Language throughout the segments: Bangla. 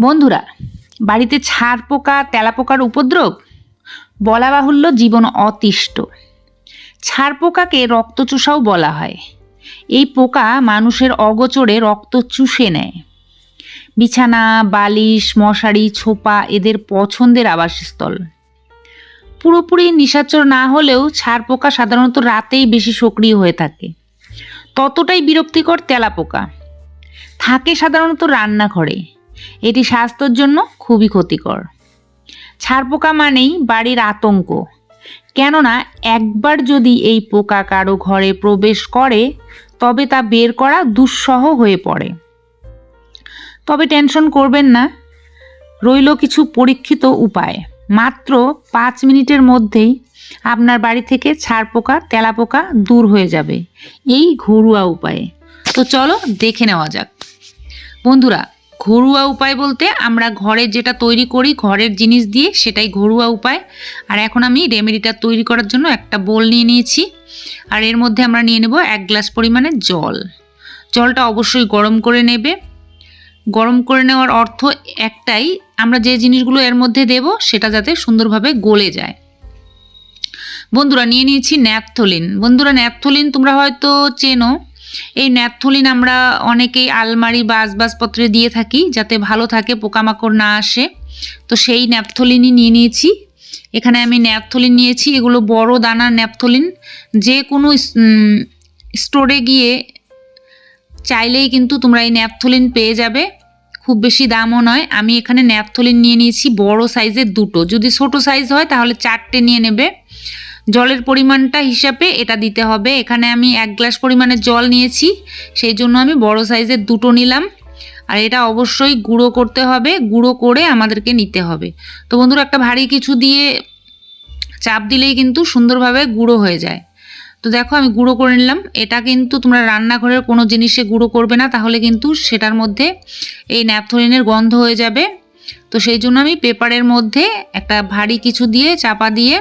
বন্ধুরা, বাড়িতে ছাড় পোকা, তেলা পোকার উপদ্রব? বলা বাহুল্য জীবন অতিষ্ঠ। ছাড় পোকাকে রক্তচোষাও বলা হয়। এই পোকা মানুষের অগোচরে রক্ত চুষে নেয়। বিছানা, বালিশ, মশারি, ছোপা এদের পছন্দের আবাসস্থল। পুরোপুরি নিশাচর না হলেও ছাড় পোকা সাধারণত রাতেই বেশি সক্রিয় হয়ে থাকে। ততটাই বিরক্তিকর তেলা পোকা। থাকে সাধারণত রান্নাঘরে। এটি স্বাস্থ্যের জন্য খুবই ক্ষতিকর। ছাড় পোকা মানেই বাড়ির আতঙ্ক। কেননা একবার যদি এই পোকা কারও ঘরে প্রবেশ করে, তবে তা বের করা দুঃসহ হয়ে পড়ে। তবে টেনশন করবেন না, রইল কিছু পরীক্ষিত উপায়। মাত্র পাঁচ মিনিটের মধ্যেই আপনার বাড়ি থেকে ছাড় পোকা তেলা পোকা দূর হয়ে যাবে। এই ঘরোয়া উপায়ে। তো চলো দেখে নেওয়া যাক। বন্ধুরা ঘরোয়া উপায় বলতে আমরা ঘরে যেটা তৈরি করি, ঘরের জিনিস দিয়ে সেটাই ঘরোয়া উপায়। আর এখন আমি রেমেডিটা তৈরি করার জন্য একটা বোল নিয়ে নিয়েছি। আর এর মধ্যে আমরা নিয়ে নেব এক গ্লাস পরিমাণে জল। জলটা অবশ্যই গরম করে নেবে। গরম করে নেওয়ার অর্থ একটাই, আমরা যে জিনিসগুলো এর মধ্যে দেব সেটা যাতে সুন্দরভাবে গলে যায়। বন্ধুরা, নিয়ে নিয়েছি ন্যাপথলিন। বন্ধুরা, ন্যাপথলিন তোমরা হয়তো চেনো। এই ন্যাপথলিন আমরা অনেকেই আলমারি বা আসবাসপত্রে দিয়ে থাকি যাতে ভালো থাকে, পোকামাকড় না আসে। তো সেই ন্যাপথলিনই নিয়ে নিয়েছি। এখানে আমি ন্যাপথলিন নিয়েছি। এগুলো বড় দানা ন্যাপথলিন। যে কোনো স্টোরে গিয়ে চাইলেই কিন্তু তোমরা এই ন্যাপথলিন পেয়ে যাবে। খুব বেশি দামও নয়। আমি এখানে ন্যাপথলিন নিয়ে নিয়েছি বড় সাইজের দুটো। যদি ছোট সাইজ হয় তাহলে চারটে নিয়ে নেবে। জলের পরিমাণটা হিসাবে এটা দিতে হবে। এখানে আমি এক গ্লাস পরিমাণে জল নিয়েছি, সেই জন্য আমি বড় সাইজের দুটো নিলাম। আর এটা অবশ্যই গুঁড়ো করতে হবে, গুঁড়ো করে আমাদেরকে নিতে হবে। তো বন্ধুরা, একটা ভারী কিছু দিয়ে চাপ দিলেই কিন্তু সুন্দরভাবে গুঁড়ো হয়ে যায়। তো দেখো, আমি গুঁড়ো করে নিলাম। এটা কিন্তু তোমরা রান্নাঘরের কোনো জিনিসে গুঁড়ো করবে না, তাহলে কিন্তু সেটার মধ্যে এই ন্যাপথলিনের গন্ধ হয়ে যাবে। তো সেই জন্য আমি পেপারের মধ্যে একটা ভারী কিছু দিয়ে চাপা দিয়ে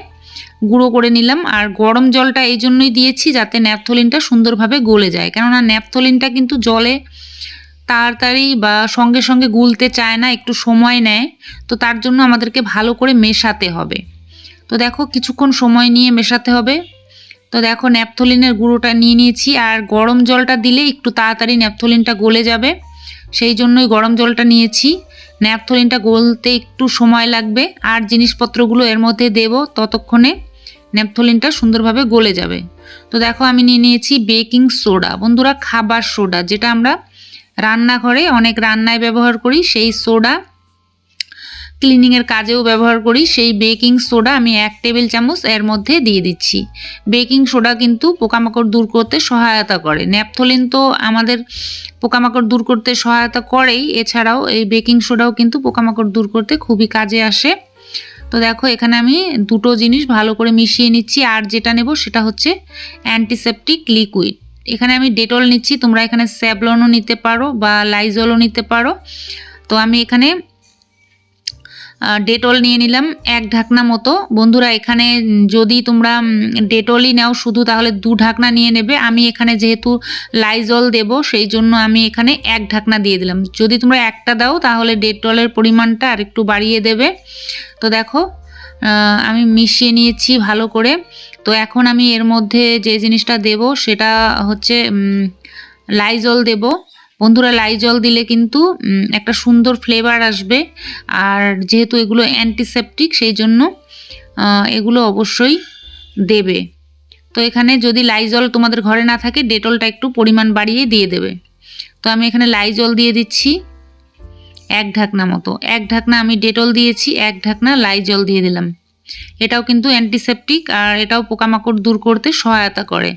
গুঁড়ো করে নিলাম। আর গরম জলটা এই জন্যই দিয়েছি যাতে ন্যাপথলিনটা সুন্দরভাবে গলে যায়। কেননা ন্যাপথলিনটা কিন্তু জলে তাড়াতাড়ি বা সঙ্গে সঙ্গে গুলতে চায় না, একটু সময় নেয়। তো তার জন্য আমাদেরকে ভালো করে মেশাতে হবে। তো দেখো, কিছুক্ষণ সময় নিয়ে মেশাতে হবে। তো দেখো, ন্যাপথলিনের গুঁড়োটা নিয়ে নিয়েছি। আর গরম জলটা দিলে একটু তাড়াতাড়ি ন্যাপথলিনটা গলে যাবে। সেই জন্যই গরম জলটা নিয়েছি। ন্যাপথলিনটা গলতে একটু সময় লাগবে। আর জিনিসপত্রগুলো এর মধ্যে দেব ততক্ষণে। ন্যাপথলিনটা সুন্দরভাবে গলে যাবে। তো দেখো আমি নিয়ে নিয়েছি বেকিং সোডা। বন্ধুরা খাবার সোডা, যেটা আমরা রান্নাঘরে অনেক রান্নায় ব্যবহার করি, সেই সোডা ক্লিনিংয়ের কাজেও ব্যবহার করি। সেই বেকিং সোডা আমি এক টেবিল চামচ এর মধ্যে দিয়ে দিচ্ছি। বেকিং সোডা কিন্তু পোকামাকড় দূর করতে সহায়তা করে। ন্যাপথলিন তো আমাদের পোকামাকড় দূর করতে সহায়তা করেই। এছাড়াও এই বেকিং সোডাও কিন্তু পোকামাকড় দূর করতে খুবই কাজে আসে। তো দেখো, এখানে আমি দুটো জিনিস ভালো করে মিশিয়ে নিচ্ছি, আর যেটা নেব সেটা হচ্ছে অ্যান্টিসেপটিক লিকুইড এখানে আমি ডেটল নিচ্ছি, তোমরা এখানে স্যাবলনও নিতে পারো বা লাইজলও নিতে পারো। তো আমি এখানে ডেটল নিয়ে নিলাম এক ঢাকনা মতো। বন্ধুরা, এখানে যদি তোমরা ডেটলই নাও শুধু, তাহলে দু ঢাকনা নিয়ে নেবে। আমি এখানে যেহেতু লাইজল দেব, সেই জন্য আমি এখানে এক ঢাকনা দিয়ে দিলাম। যদি তোমরা একটা দাও, তাহলে ডেটলের পরিমাণটা আর একটু বাড়িয়ে দেবে। তো দেখো আমি মিশিয়ে নিয়েছি ভালো করে। তো এখন আমি এর মধ্যে যে জিনিসটা দেব সেটা হচ্ছে লাইজল দেব। বন্ধুরা লাইজল দিলে কিন্তু একটা সুন্দর ফ্লেভার আসবে। আর যেহেতু এগুলো অ্যান্টিসেপটিক সেই জন্য এগুলো অবশ্যই দেবে। তো এখানে যদি লাইজল তোমাদের ঘরে না থাকে ডেটলটা একটু পরিমাণ বাড়িয়ে দিয়ে দেবে। তো আমি এখানে লাইজল দিয়ে দিচ্ছি। এক ঢাকনা মতো। এক ঢাকনা আমি ডেটল দিয়েছি, এক ঢাকনা লাইজল দিয়ে দিলাম। এটাও কিন্তু অ্যান্টিসেপটিক আর এটাও পোকামাকড় দূর করতে সহায়তা করে।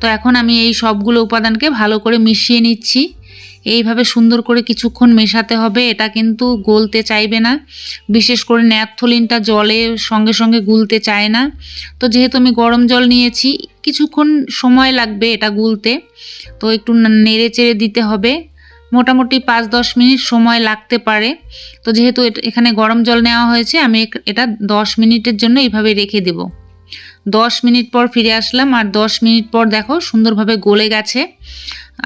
তো এখন আমি এই সবগুলো উপাদানকে ভালো করে মিশিয়ে নিচ্ছি। এইভাবে সুন্দর করে কিছুক্ষণ মেশাতে হবে, এটা কিন্তু গলতে চাইবে না। বিশেষ করে ন্যাপথলিনটা জলে সঙ্গে সঙ্গে গুলতে চায় না। তো যেহেতু আমি গরম জল নিয়েছি, কিছুক্ষণ সময় লাগবে এটা গুলতে। তো একটু নেড়ে চেড়ে দিতে হবে। মোটামুটি পাঁচ দশ মিনিট সময় লাগতে পারে। তো যেহেতু এখানে গরম জল নেওয়া হয়েছে, আমি এটা দশ মিনিটের জন্য এইভাবে রেখে দেব। দশ মিনিট পর ফিরে আসলাম, আর দশ মিনিট পর দেখো সুন্দরভাবে গলে গেছে।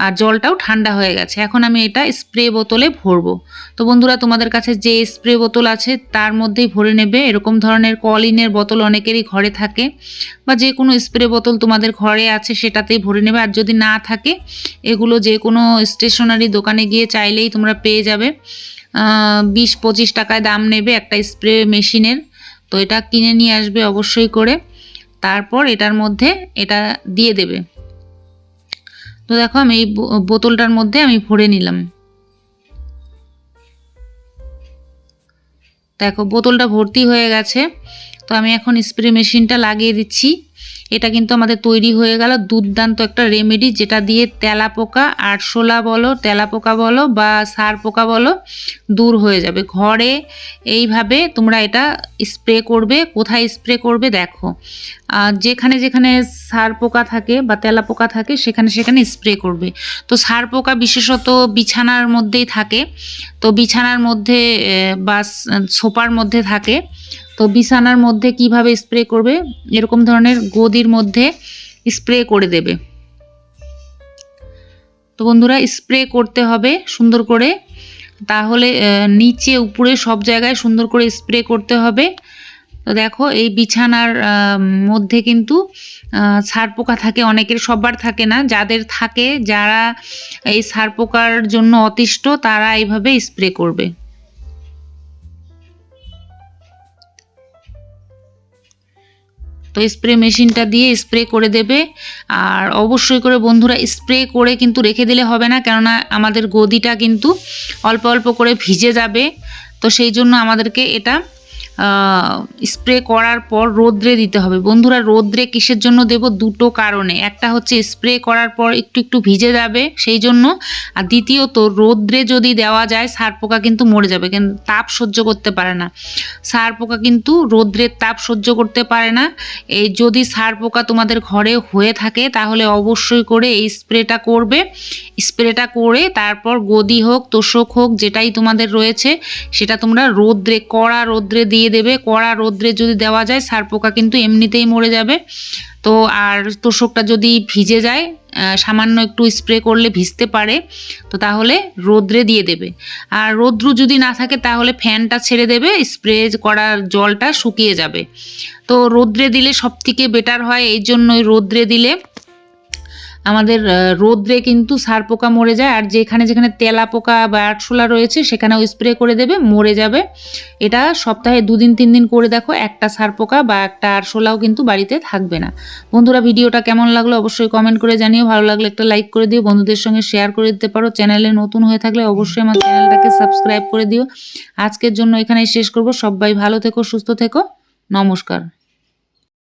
আর জলটাও ঠান্ডা হয়ে গেছে। এখন আমি এটা স্প্রে বোতলে ভরবো। তো বন্ধুরা, তোমাদের কাছে যে স্প্রে বোতল আছে, তার মধ্যেই ভরে নেবে। এরকম ধরনের কলিনের বোতল অনেকেরই ঘরে থাকে বা যে কোনো স্প্রে বোতল তোমাদের ঘরে আছে, সেটাতেই ভরে নেবে। আর যদি না থাকে, এগুলো যে কোনো স্টেশনারি দোকানে গিয়ে চাইলেই তোমরা পেয়ে যাবে। বিশ পঁচিশ টাকায় দাম নেবে একটা স্প্রে মেশিনের। তো এটা কিনে নিয়ে আসবে অবশ্যই করে। তারপর এটার মধ্যে এটা দিয়ে দেবে। তো দেখো আমি এই বোতলটার মধ্যে আমি ভরে নিলাম। দেখো বোতলটা ভর্তি হয়ে গেছে। তো আমি এখন স্প্রে মেশিনটা লাগিয়ে দিচ্ছি। এটা কিন্তু আমাদের তৈরি হয়ে গেল। দুর্দান্ত একটা রেমেডি যেটা দিয়ে তেলা পোকা আরশোলা বলো তেলা পোকা বলো বা সার পোকা বলো দূর হয়ে যাবে। ঘরে এইভাবে তোমরা এটা স্প্রে করবে। কোথায় স্প্রে করবে দেখো। আর যেখানে যেখানে সার পোকা থাকে বা তেলা পোকা থাকে, সেখানে সেখানে স্প্রে করবে। তো সার পোকা বিশেষত বিছানার মধ্যেই থাকে। তো বিছানার মধ্যে বা সোপার মধ্যে থাকে। তো বিছানার মধ্যে কীভাবে স্প্রে করবে? এরকম ধরনের গদির মধ্যে স্প্রে করে দেবে। তো বন্ধুরা স্প্রে করতে হবে সুন্দর করে। তাহলে নিচে, উপরে সব জায়গায় সুন্দর করে স্প্রে করতে হবে। তো দেখো, এই বিছানার মধ্যে কিন্তু ছাড় পোকা থাকে, অনেকের সবার থাকে না। যাদের থাকে, যারা এই ছাড় পোকার জন্য অতিষ্ঠ, তারা এইভাবে স্প্রে করবে। তো স্প্রে মেশিনটা দিয়ে স্প্রে করে দেবে। আর অবশ্যই করে বন্ধুরা স্প্রে করে কিন্তু রেখে দিলে হবে না, কেননা আমাদের গদিটা কিন্তু অল্প অল্প করে ভিজে যাবে। তো সেই জন্য আমাদেরকে এটা স্প্রে করার পর রোদ্রে দিতে হবে। বন্ধুরা, রোদ্রে কিসের জন্য দেব? দুটো কারণে। একটা হচ্ছে স্প্রে করার পর একটু একটু ভিজে যাবে সেই জন্য। আর দ্বিতীয়ত, রোদ্রে যদি দেওয়া যায়, সার পোকা কিন্তু মরে যাবে কিন্তু তাপ সহ্য করতে পারে না। সার পোকা কিন্তু রোদ্রের তাপ সহ্য করতে পারে না। এই যদি সার পোকা তোমাদের ঘরে হয়ে থাকে, তাহলে অবশ্যই করে এই স্প্রেটা করবে। স্প্রেটা করে তারপর গদি হোক, তোষক হোক, যেটাই তোমাদের রয়েছে, সেটা তোমরা রোদ্রে, কড়া রোদ্রে দিয়ে দেবে, কড়া রোদ্রে যদি দেওয়া যায় সার পোকা কিন্তু এমনিতেই মরে যাবে। তো আর তোষকটা যদি ভিজে যায় সামান্য একটু স্প্রে করলে ভিজতে পারে, তো তাহলে রোদ্রে দিয়ে দেবে। আর রৌদ্র যদি না থাকে তাহলে ফ্যানটা ছেড়ে দেবে, স্প্রে করার জলটা শুকিয়ে যাবে। তো রোদ্রে দিলে সব থেকে বেটার হয়, এই জন্যই রোদ্রে দিলে আমাদের রোদ্রে কিন্তু সার পোকা মরে যায় আর যেখানে যেখানে তেলা পোকা বা আরশোলা রয়েছে সেখানেও স্প্রে করে দেবে, মরে যাবে। এটা সপ্তাহে দুদিন তিন দিন করে দেখো একটা সার পোকা বা একটা আরশোলাও কিন্তু বাড়িতে থাকবে না। বন্ধুরা, ভিডিওটা কেমন লাগল অবশ্যই কমেন্ট করে জানিও। ভালো লাগলে একটা লাইক করে দিও। বন্ধুদের সঙ্গে শেয়ার করে দিতে পারো। চ্যানেলে নতুন হয়ে থাকলে অবশ্যই আমার চ্যানেলটাকে সাবস্ক্রাইব করে দিও। আজকের জন্য এখানেই শেষ করব। সবাই ভালো থেকো, সুস্থ থেকো। নমস্কার।